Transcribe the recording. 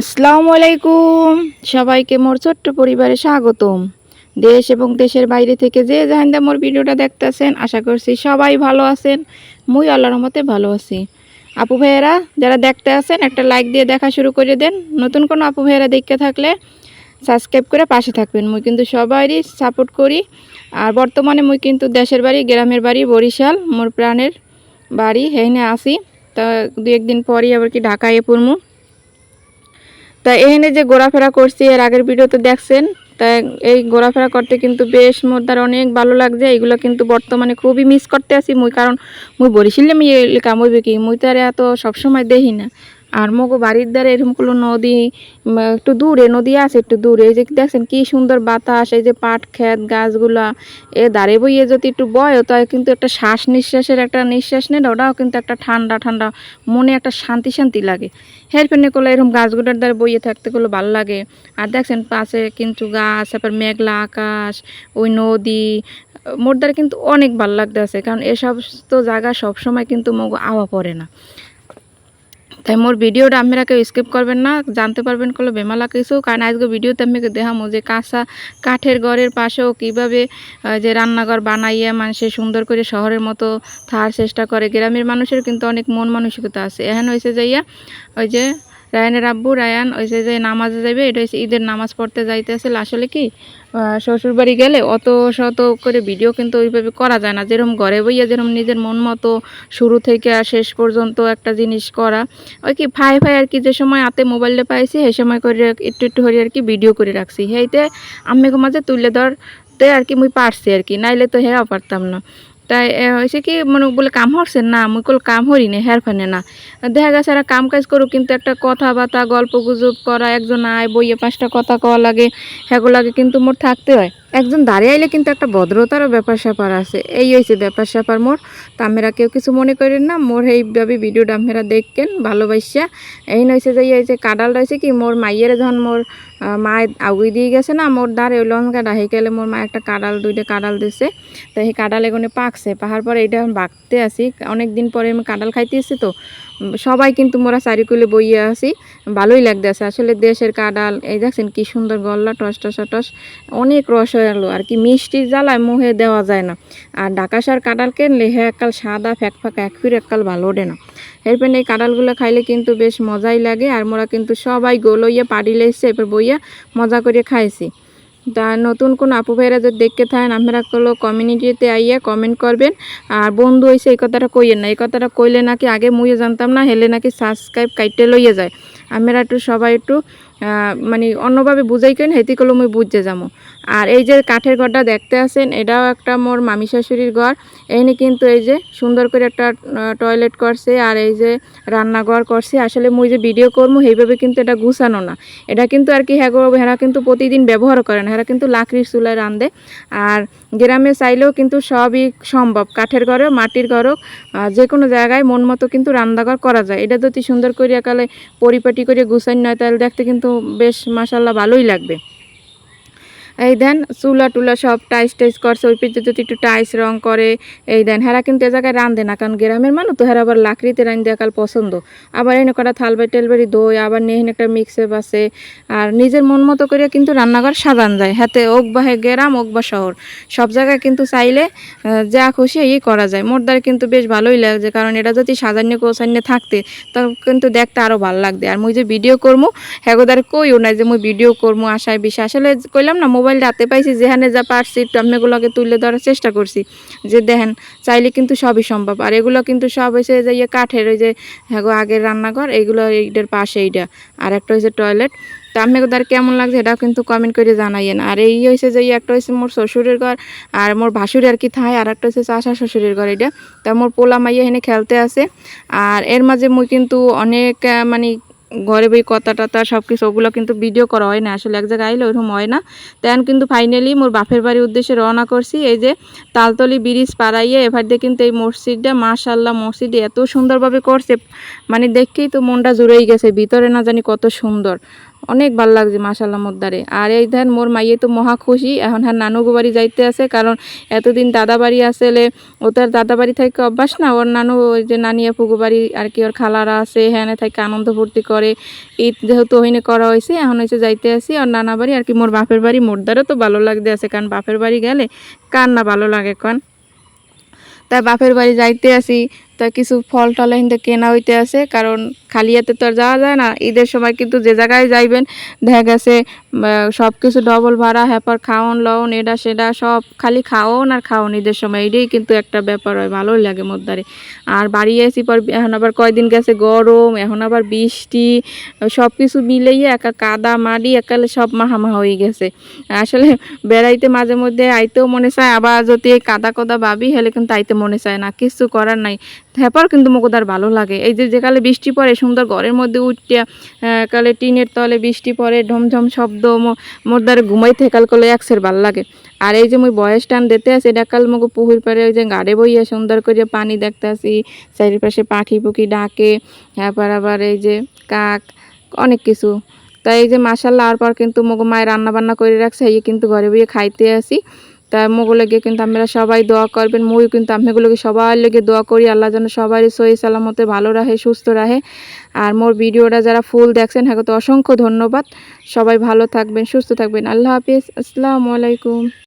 আসসালামু আলাইকুম। সবাইকে মোর ছোট্ট পরিবারে স্বাগতম। দেশ এবং দেশের বাইরে থেকে যে জাহান্দা মোর ভিডিওটা দেখতেছেন, আশা করছি সবাই ভালো আছেন। মুই আল্লাহর মতে ভালো আছি। আপু ভাইয়েরা, যারা দেখতে আছেন, একটা লাইক দিয়ে দেখা শুরু করে দেন। নতুন কোনো আপু ভাইয়েরা দেখতে থাকলে সাবস্ক্রাইব করে পাশে থাকবেন। মুই কিন্তু সবারই সাপোর্ট করি। আর বর্তমানে মুই কিন্তু দেশের বাড়ি, গ্রামের বাড়ি, বরিশাল। মোর প্রাণের বাড়ি হেনে আসি তা দু একদিন পরই আবার কি ঢাকায় পড়মু। তা এখানে যে ঘোরাফেরা করছি, এর আগের ভিডিওতে দেখছেন? তাই এই ঘোরাফেরা করতে কিন্তু বেশ মোদার অনেক ভালো লাগছে। এইগুলো কিন্তু বর্তমানে খুবই মিস করতে আছি মুই কারণ, মুই বরিশিলে আমি এলাকা, মুই বিকি মুই তো আর এত সবসময় দেখি না। আর মগো বাড়ির দ্বারা এরকম কোনো নদী একটু দূরে, নদী আছে একটু দূরে, এই যে দেখছেন কি সুন্দর বাতাস, এই যে পাট ক্ষেত, গাছগুলা, এ দাঁড়ে বইয়ে যদি একটু বয় তো কিন্তু একটা শ্বাস নিঃশ্বাসের একটা নিঃশ্বাস নেই ওটাও কিন্তু একটা ঠান্ডা ঠান্ডা, মনে একটা শান্তি শান্তি লাগে। হেরফেনে করলে এরকম গাছগুলোর দ্বারা বইয়ে থাকতে করলে ভালো লাগে। আর দেখছেন পাশে কিন্তু গাছ, তারপর মেঘলা আকাশ, ওই নদী, মোর দ্বারা কিন্তু অনেক ভালো লাগতেছে, কারণ এসব তো জায়গা সবসময় কিন্তু মগ আওয়া পড়ে না। তাই মোর ভিডিওটা আপনারা কেউ স্কিপ করবেন না, জানতে পারবেন কোনো বেমালা কিছু। কারণ আজকে ভিডিওতে আমি দেখামো যে কাঁচা কাঠের ঘরের পাশেও কীভাবে যে রান্নাঘর বানাইয়া মানুষে সুন্দর করে শহরের মতো থাকার চেষ্টা করে। গ্রামের মানুষের কিন্তু অনেক মন মানসিকতা আছে। এখন হয়েছে যাইয়া, ওই যে রায়ানের আব্বু, রায়ান ওই যে নামাজে যাবে এটা হচ্ছে ঈদের নামাজ পড়তে যাইতেছিল আসলে কি শ্বশুর বাড়ি গেলে অত শত করে ভিডিও কিন্তু ওইভাবে করা যায় না। যেরকম ঘরে বইয়া যেরকম নিজের মন মতো শুরু থেকে আর শেষ পর্যন্ত একটা জিনিস করা। ওই কি ফাই ফাই আর কি যে সময় হাতে মোবাইলটা পাইছি, সেই সময় করে একটু একটু করে আর কি ভিডিও করে রাখছি। সেইতে আমি মাঝে তুলে ধরতে আর কি মুই পারছি আর কি, নাইলে তো হেরাও পারতাম না। তাই হয়েছে কি মানে বলে কাম হরছেন না, মুই কল কাম হরি না, হের ফানে না। দেখা গেছে এরা কাম কাজ করুক, কিন্তু একটা কথাবার্তা, গল্প গুজব করা, একজন আয় বইয়ে পাঁচটা কথা কওয়া লাগে হ্যাগো লাগে কিন্তু মোর থাকতে হয়। একজন দাঁড়িয়ে আইলে কিন্তু একটা ভদ্রতারও ব্যাপার স্যাপার আছে। এই হয়েছে ব্যাপার স্যাপার মোর। তা আমরা কেউ কিছু মনে করেন না, মোর এইভাবে ভিডিওটা আপনারা দেখেন ভালোবাসা এই নইছে যে, এই যে কাডাল রয়েছে কি, মোর মাইয়ের যখন মোর মায়ের আগুই দিয়ে গেছে না, মোর দ্বার ওই লঙ্কা ডাহি গেলে মোর মা একটা কাডাল, দুইটা কাডাল দিছে। তো সেই কাডাল এখানে পাকছে। পাহার পরে এখন বাগতে আসি অনেক দিন পরে আমি কাডাল খাইতে এসেছি তো। সবাই কিন্তু মোরা চারিকুলে বইয়ে আসি ভালোই লাগতেছে। আসলে দেশের কাডাল, এই দেখছেন কি সুন্দর গল্লা টস টস টস। অনেক রস হয়ে আর কি মিষ্টির জ্বালায় মুখে দেওয়া যায় না। আর ঢাকা সার কাঁঠাল কিনলে হে এককাল সাদা ফ্যাক ফাঁক এক ফির এককাল ভালো ওঠে না। এরপর এই কাঁঠালগুলো খাইলে কিন্তু বেশ মজাই লাগে, আর মোরা কিন্তু সবাই গোলইয়া পাড়ি লেগছে এরপর বইয়া মজা করে খাইছি। তা নতুন কোন আপু ভাইরা যদি দেখতে থাকেন, আপনারা কোনো কমিউনিটিতে আইয়া কমেন্ট করবেন। আর বন্ধু হয়েছে এই কথাটা কইয়েন না। এই কথাটা কইলে নাকি আগে মুইও জানতাম না, হেলে নাকি সাবস্ক্রাইব কাইটে লইয়ে যায়। আমরা একটু সবাই একটু মানে অন্যভাবে বুঝাই কেন হেতি করলে মুই বুঝতে যাব আর এই যে কাঠের ঘরটা দেখতে আছেন, এটাও একটা মোর মামি শাশুড়ির ঘর। এখানে কিন্তু এই যে সুন্দর করে একটা টয়লেট করছে আর এই যে রান্নাঘর করছে। আসলে মুই যে ভিডিও করব সেইভাবে কিন্তু এটা গুছানো না। এটা কিন্তু আর কি হ্যাঁ হেরা কিন্তু প্রতিদিন ব্যবহার করে না। হেরা কিন্তু লাকড়ির চুলায় রান্ধে আর গ্রামে চাইলেও কিন্তু সবই সম্ভব। কাঠের ঘরেও, মাটির ঘরেও যে কোনো জায়গায় মন মতো কিন্তু রান্নাঘর করা যায়। এটা যদি সুন্দর করে একালে পরিপাটি করে গুছাই নয় তাহলে দেখতে কিন্তু বেশ মাসাল্লাহ ভালোই লাগবে। এই দেন চুলা টুলা সব টাইস টাইস করছে, ওই পিঠে যদি একটু টাইস রং করে, এই দেন হেরা কিন্তু এ জায়গায় রান্ধে না, কারণ গ্রামের মানুষ তো হেরা আবার লাকড়িতে রান্ধে একাল পছন্দ। আবার এনে কটা থালবাই টেলবাড়ি দই, আবার নিয়ে একটা মিক্সেপ আছে আর নিজের মন মতো করে কিন্তু রান্নাঘর সাজান যায়, হাতে ওক বা গ্রাম ওক বা শহর, সব জায়গায় কিন্তু চাইলে যা খুশি এই করা যায়। মোর দ্বারা কিন্তু বেশ ভালোই লাগছে, কারণ এটা যদি সাজান্য কোসান্য থাকতে, তা কিন্তু দেখতে আরও ভালো লাগবে। আর মুই যে ভিডিও করব হেগোদার কইও না যে মুই ভিডিও করব আশায় বিষয় আসলে কইলাম না মোবাইল হাতে পাইছি, যেখানে যা পারছি টমেগুলোকে তুলে ধরার চেষ্টা করছি। যে দেখেন, চাইলে কিন্তু সবই সম্ভব। আর এগুলো কিন্তু সব হয়েছে যে ইয়ে কাঠের ওই যে হ্যাগো আগের রান্নাঘর এইগুলো এইটার পাশে এইটা। আর একটা হয়েছে টয়লেট। তা আপনাদের কেমন লাগছে এটাও কিন্তু কমেন্ট করে জানাইয়েন। আর এই হয়েছে যে একটা হয়েছে মোর শ্বশুরের ঘর, আর মোর ভাসুর আর কি থায়, আর একটা হচ্ছে চাষা শ্বশুরের ঘর এটা তা মোর পোলা মাইয়া এখানে খেলতে আছে। আর এর মাঝে মুই কিন্তু অনেক মানে ঘরে বই কথা টথা সব কিছু ওগুলো কিন্তু ভিডিও করা হয় না। আসলে এক জায়গায় আইলে ওইরকম হয় না। তেন কিন্তু ফাইনালি মোর বাপের বাড়ির উদ্দেশ্যে রওনা করছি। এই যে তালতলি ব্রিজ পাড়াইয়ে এবার দিয়ে কিন্তু এই মসজিদটা মাশাল্লাহ মসজিদ এত সুন্দরভাবে করছে। মানে দেখেই তো মনটা জুড়েই গেছে, ভিতরে না জানি কত সুন্দর। অনেক ভালো লাগছে মাসাল্লাহ মোদ্দারে আর এই ধান মোর মাইয়ে তো মহা খুশি, এখন হ্যাঁ নানুগো বাড়ি যাইতে আছে, কারণ এতদিন দাদা বাড়ি আসলে ও তার দাদা বাড়ি থেকে অভ্যাস না, ওর নানু ওই যে নানি আপুগো বাড়ি আর কি ওর খালারা আছে হ্যাঁ থেকে আনন্দ ফুর্তি করে, ঈদ যেহেতু ওইনে করা হয়েছে এখন হয়েছে যাইতে আসি, ওর নানা বাড়ি আর কি মোর বাপের বাড়ি মোরদারও তো ভালো লাগতে আছে, কারণ বাপের বাড়ি গেলে কার না ভালো লাগে কন। তাই বাপের বাড়ি যাইতে আসি তা কিছু ফল টল হিন্দে কেনা হইতে আছে, কারণ খালি হাতে তো আর যাওয়া যায় না। ঈদের সময় কিন্তু যে জায়গায় যাইবেন, দেখা গেছে সব কিছু ডবল ভাড়া হ্যাপার খাওন, লওন, এটা সেটা সব খালি খাওন আর খাওন ঈদের সময়। এটাই কিন্তু একটা ব্যাপার হয়, ভালোই লাগে মধ্যে আর বাড়ি এসি পর এখন আবার কয়দিন গেছে গরম, এখন আবার বৃষ্টি সব কিছু মিলেই একা কাদা মাড়ি একালে সব মাহামা হয়ে গেছে। আসলে বেড়াইতে মাঝে মধ্যে আইতেও মনে চায়, আবার যদি কাদা কদা ভাবি, হলে কিন্তু আইতে মনে চায় না, কিছু করার নাই। হ্যাপার কিন্তু মোকদার ভালো লাগে। এই যে যেকালে বৃষ্টি পড়ে, সুন্দর ঘরের মধ্যে উঠিয়া কালে টিনের তলে বৃষ্টি পড়ে ঢমঝম শব্দ মোর দ্বারে ঘুমাইতে কাল একসের ভালো লাগে। আর এই যে মুই বয়স টান দিতে আছি এটা কাল মুখ পুহুর পারে ওই যে গাড়ে বইয়া সুন্দর করে পানি দেখতে আসি, চারিপাশে পাখি পুখি ডাকে হ্যাপার আবার এই যে কাক, অনেক কিছু। তাই এই যে মাসাল্লাহ আর পর কিন্তু মগো মায়ের রান্না বান্না করে রাখছে এই কিন্তু ঘরে বইয়ে খাইতে আসি। তা মোগুলোকে কিন্তু আমরা সবাই দোয়া করবেন, মই কিন্তু আমিগুলোকে সবার লেগে দোয়া করি, আল্লাহ যেন সবাই সহি সালামতে ভালো রাখে সুস্থ রাখে আর মোর ভিডিওটা যারা ফুল দেখছেন হ্যাঁ তো অসংখ্য ধন্যবাদ। সবাই ভালো থাকবেন, সুস্থ থাকবেন। আল্লাহ হাফিজ, আসসালামু আলাইকুম।